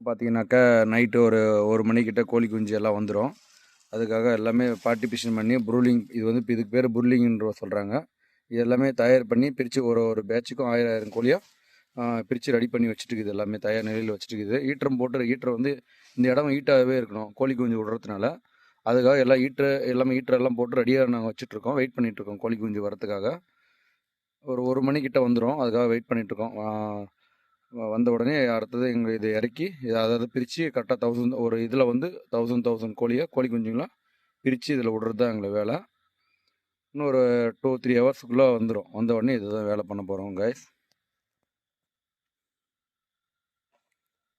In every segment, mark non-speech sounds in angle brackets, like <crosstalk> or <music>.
பார்த்தீங்கன்னாக்கா நைட்டு ஒரு ஒரு மணிக்கிட்ட கோழி குஞ்சு எல்லாம் வந்துடும் அதுக்காக எல்லாமே பார்ட்டிபிஷன் பண்ணி ப்ரூலிங் இது வந்து இப்போ இதுக்கு பேர் ப்ரூலிங்ன்ற சொல்கிறாங்க இது எல்லாமே தயார் பண்ணி பிரித்து ஒரு ஒரு பேட்சுக்கும் ஆயிரம் ஆயிரம் கோழியாக பிரித்து ரெடி பண்ணி வச்சுட்டு எல்லாமே தயார் நிலையில் வச்சுட்டு இருக்குது போட்டு ஈட்டர் வந்து இந்த இடம் ஹீட்டாகவே இருக்கணும் கோழி குஞ்சு விடுறதுனால. அதுக்காக எல்லாம் ஈட்டர் எல்லாமே ஈட்டர் எல்லாம் போட்டு ரெடியாக நாங்கள் வச்சுட்ருக்கோம் வெயிட் பண்ணிகிட்ருக்கோம் கோழி குஞ்சு வரதுக்காக ஒரு ஒரு மணிக்கிட்ட வந்துடும் அதுக்காக வெயிட் பண்ணிகிட்ருக்கோம் வந்த உடனே அடுத்தது எங்கள் இதை இறக்கி இதை அதாவது பிரித்து கரெக்டாக தௌசண்ட் ஒரு இதில் வந்து தௌசண்ட் தௌசண்ட் கோழியை கோழி குஞ்சுங்களாம் பிரித்து இதில் விடுறது தான் எங்களுக்கு வேலை. இன்னொரு டூ த்ரீ ஹவர்ஸுக்குள்ளே வந்துடும் வந்த உடனே இதுதான் வேலை பண்ண போகிறோம் கைஸ்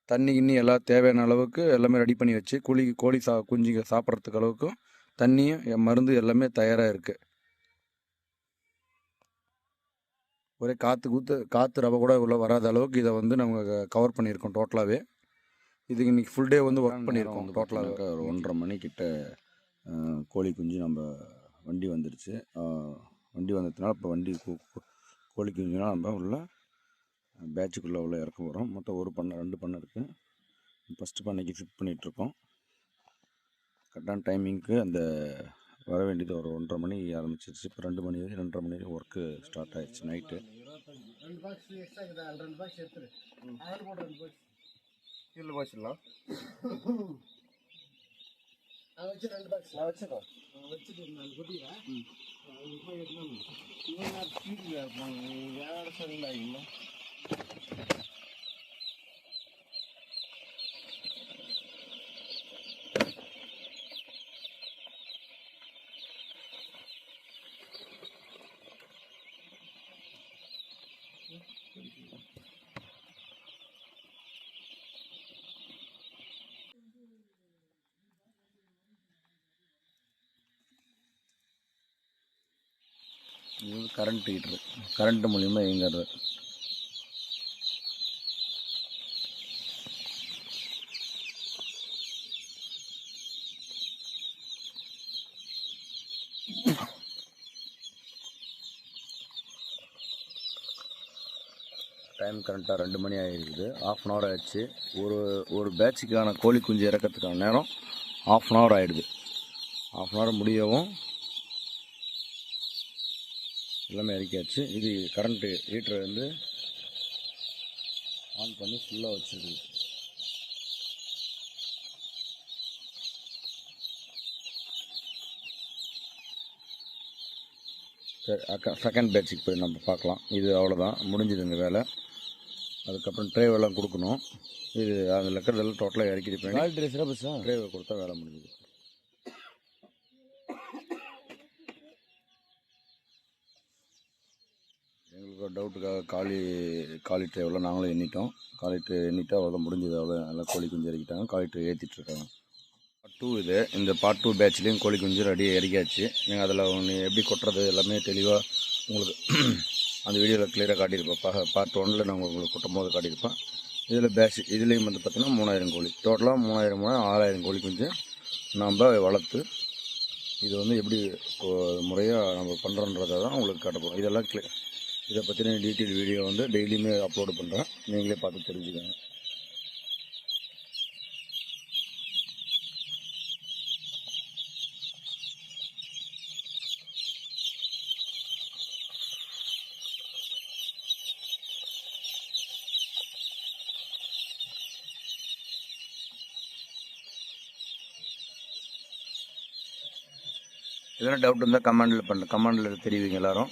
தண்ணி கிண்ணி எல்லாம் தேவையான அளவுக்கு எல்லாமே ரெடி பண்ணி வச்சு கோழி கோழி சா குஞ்சுங்க சாப்பிட்றதுக்கு அளவுக்கும் தண்ணியும் என் மருந்து எல்லாமே தயாராக இருக்குது ஒரே காற்று கூத்து காற்று ரவை கூட உள்ள வராத அளவுக்கு இதை வந்து நம்ம கவர் பண்ணியிருக்கோம் டோட்டலாகவே இதுக்கு இன்னைக்கு ஃபுல் டே வந்து ஒர்க் பண்ணியிருக்கோம் டோட்டலாக ஒரு ஒன்றரை மணிக்கிட்ட கோழி குஞ்சு நம்ம வண்டி வந்துருச்சு. அஹ், வண்டி வந்ததுனால இப்போ வண்டி கோழி குஞ்சுலாம் நம்ம உள்ள பேட்சுக்குள்ளே உள்ள இறக்க போகிறோம் மொத்தம் ஒரு பண்ணை ரெண்டு பண்ணை இருக்குது ஃபஸ்ட்டு பண்ணைக்கு ஃபிட் பண்ணிகிட்ருக்கோம் கரெக்டான டைமிங்க்கு அந்த வர வேண்டியது ஒரு ஒன்றரை மணி ஆரம்பிச்சிருச்சு. இப்போ ரெண்டு மணி வரைக்கும் ரெண்டரை மணி வரைக்கும் ஒர்க்கு ஸ்டார்ட் ஆயிடுச்சு நைட்டு ரெண்டு பாக்ஸ் எக்ஸ்ட்ரா இருக்குதா ரெண்டு பாக்ஸ் எடுத்துரு அதில் போட்டு ரெண்டு பாக்ஸ் கீழே வச்சிடலாம் நான் வச்சு ரெண்டு பாக்ஸ் நான் வச்சுக்கோ வச்சுட்டு நாலு கொட்டிக்கிறேன் போய் எடுக்கணும் இவன் நான் ஸ்பீடில் இருப்பாங்க வேற சரியில்லை இல்லை இது கரண்ட் ஹீட்ரு கரண்ட் மூலியமாக இயங்குறது. டைம் கரெக்டாக ரெண்டு மணி ஆகிருக்குது ஆஃப் அன் ஹவர் ஆயிடுச்சு ஒரு ஒரு பேட்சுக்கான கோழி குஞ்சு இறக்கிறதுக்கான நேரம் ஆஃப் அன் ஹவர் ஆகிடுது ஆஃப் அன் ஹவர் முடியவும் எல்லாமே இறக்கியாச்சு. இது கரண்ட்டு ஹீட்டர் வந்து ஆன் பண்ணி ஃபுல்லாக வச்சுருக்கு. சரி அக்கா செகண்ட் பேட்சுக்கு போய் நம்ம பார்க்கலாம். இது அவ்வளோதான் முடிஞ்சது இந்த வேலை. அதுக்கப்புறம் ட்ரைவ் எல்லாம் கொடுக்கணும். இது அதில் இருக்கிறதெல்லாம் டோட்டலாக இறக்கிட்டு பண்ணி குவாலிட்டி சிறப்பு ட்ரைவை கொடுத்தா வேலை முடிஞ்சுது எங்களுக்கு ஒரு டவுட்டுக்காக காலி காலி எவ்வளோ நாங்களும் எண்ணிட்டோம். காலி எண்ணிட்டு அவ்வளோ முடிஞ்சது. அவ்வளோ நல்லா கோழி குஞ்சு இறக்கிட்டாங்க. காலி ஏற்றிட்டுருக்காங்க பார்ட் டூ இது. இந்த பார்ட் டூ பேட்ச்லேயும் கோழி குஞ்சு ரெடி இறக்கியாச்சு. நீங்கள் அதில் ஒன்று எப்படி கொட்டுறது எல்லாமே தெளிவாக உங்களுக்கு <clears throat> அந்த வீடியோவில் கிளியராக காட்டியிருப்பேன். பார்ட் ஒன்னில் நான் உங்களுக்கு கொட்டும் போது காட்டியிருப்பேன். இதில் பேட்ச் இதுலேயும் வந்து பார்த்திங்கன்னா மூணாயிரம் கோழி. டோட்டலாக மூணாயிரம் மூணு ஆறாயிரம் கோழி குஞ்சு நம்ம வளர்த்து இது வந்து எப்படி முறையாக நம்ம பண்ணுறோன்றதை தான் உங்களுக்கு காட்டப்போம் இதெல்லாம் கிளி இதை பற்றின டீட்டெயில் வீடியோ வந்து டெய்லியுமே அப்லோடு பண்ணுறேன் நீங்களே பார்த்து தெரிஞ்சுக்கோங்க. எதனா டவுட் இருந்தால் கமெண்டில் பண்ணு. கமெண்டில் தெரிவிங்க எல்லாரும்.